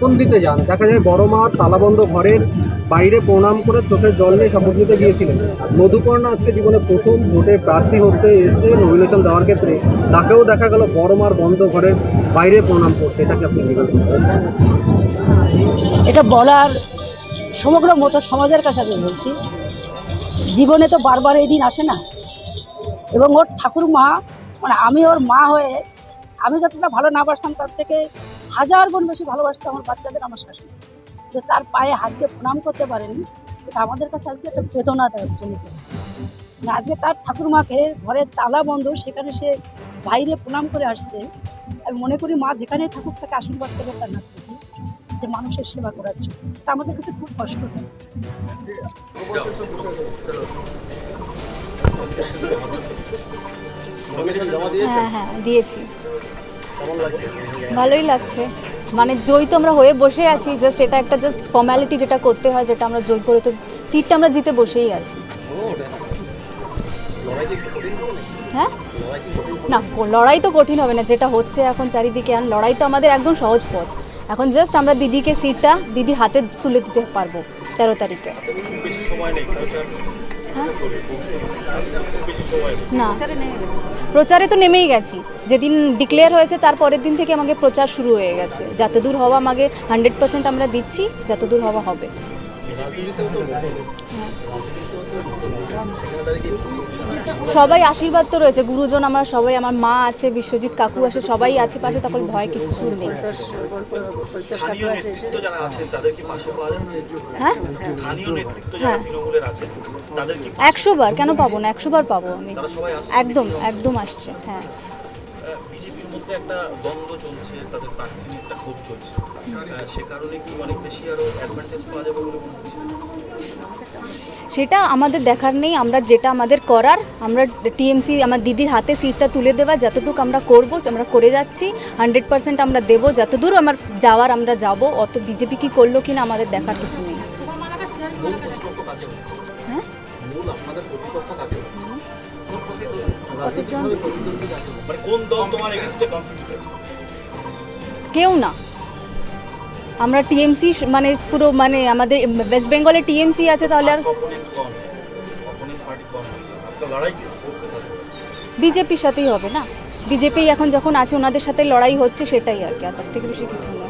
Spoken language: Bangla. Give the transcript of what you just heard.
কোন দিতে যান? দেখা যায় বড় মার তালাবন্ধ ঘরের বাইরে প্রণাম করে চোখে জল নিয়ে শপথ নিতে গিয়েছিলেন। মধুকর্ণা আজকে জীবনে প্রথম ভোটে প্রার্থী হতে এসে নমিনেশন দেওয়ার ক্ষেত্রে তাকেও দেখা গেল বড় মার বন্ধ ঘরের বাইরে প্রণাম করছে। এটাকে আপনি এটা বলার সমগ্র মতো সমাজের কাছে আমি বলছি। জীবনে তো বারবার এই দিন আসে না। এবং ওর ঠাকুর মা মানে আমি ওর মা হয়ে আমি যতটা ভালো না বাসতাম, তার থেকে হাজার গুণ বেশি ভালোবাসতাম আমার বাচ্চাদের আমার শাশুড়ি। যে তার পায়ে হাত দিয়ে প্রণাম করতে পারেনি, এটা আমাদের কাছে আজকে একটা বেদনা দেওয়ার জন্য মানে আজকে তার ঠাকুরমাকে ঘরের তালা বন্ধ, সেখানে সে বাইরে প্রণাম করে আসছে। আমি মনে করি মা যেখানেই থাকুক, তাকে আশীর্বাদ দেবে তার না যে মানুষের সেবা করার জন্য। তা আমাদের কাছে খুব কষ্ট হয় হ্যাঁ হ্যাঁ দিয়েছি। ভালোই লাগছে। মানে জয় তো আমরা হয়ে বসে আছি জাস্ট এটা একটা জাস্ট ফর্ম্যালিটি যেটা করতে হয় যেটা আমরা জয় করে তো সিটটা আমরা জিতে বসেই আছি। হ্যাঁ? না লড়াই তো কঠিন হবে না যেটা হচ্ছে এখন চারিদিকে আর লড়াই তো আমাদের একদম সহজ পথ। এখন জাস্ট আমরা দিদিকে সিটটা দিদির হাতে তুলে দিতে পারব তেরো তারিখে? না। প্রচারে তো নেমেই গেছি। যেদিন ডিক্লেয়ার হয়েছে তার পরের দিন থেকে আমাকে প্রচার শুরু হয়ে গেছে। যতদূর হওয়া আমাকে হান্ড্রেড পার্সেন্ট আমরা দিচ্ছি যতদূর হওয়া হবে। সবাই আশীর্বাদ তো রয়েছে গুরুজন আমার সবাই আমার মা আছে বিশ্বজিৎ কাকু আছে সবাই আছে পাশে তখন ভয় কিছু নেই। হ্যাঁ? হ্যাঁ। একশো বার কেন পাবো না? একশো বার পাবো আমি। একদম একদম আসছে হ্যাঁ। মধ্যে একটা দ্বন্দ্ব চলছে তাদের প্রার্থী একটা ক্ষোভ চলছে। সে কারণে কি অনেক বেশি আরও অ্যাডভান্টেজ পাওয়া যাবে বলে মনে হচ্ছে? সেটা আমাদের দেখার নেই আমরা যেটা আমাদের করার আমরা টিএমসি আমার দিদির হাতে সিটটা তুলে দেওয়া যতটুকু আমরা করব আমরা করে যাচ্ছি হান্ড্রেড পার্সেন্ট আমরা দেবো যতদূর আমার যাওয়ার আমরা যাব অত বিজেপি কি করল কিনা আমাদের দেখার কিছু নেই। হ্যাঁ? মূল আপনাদের প্রতিপক্ষ কেউ না। আমরা টিএমসি মানে পুরো মানে আমাদের ওয়েস্ট বেঙ্গলে টিএমসি আছে তাহলে আর বিজেপির সাথেই হবে না। বিজেপি এখন যখন আছে ওনাদের সাথে লড়াই হচ্ছে সেটাই আর কি। আর তার থেকে বেশি কিছু না।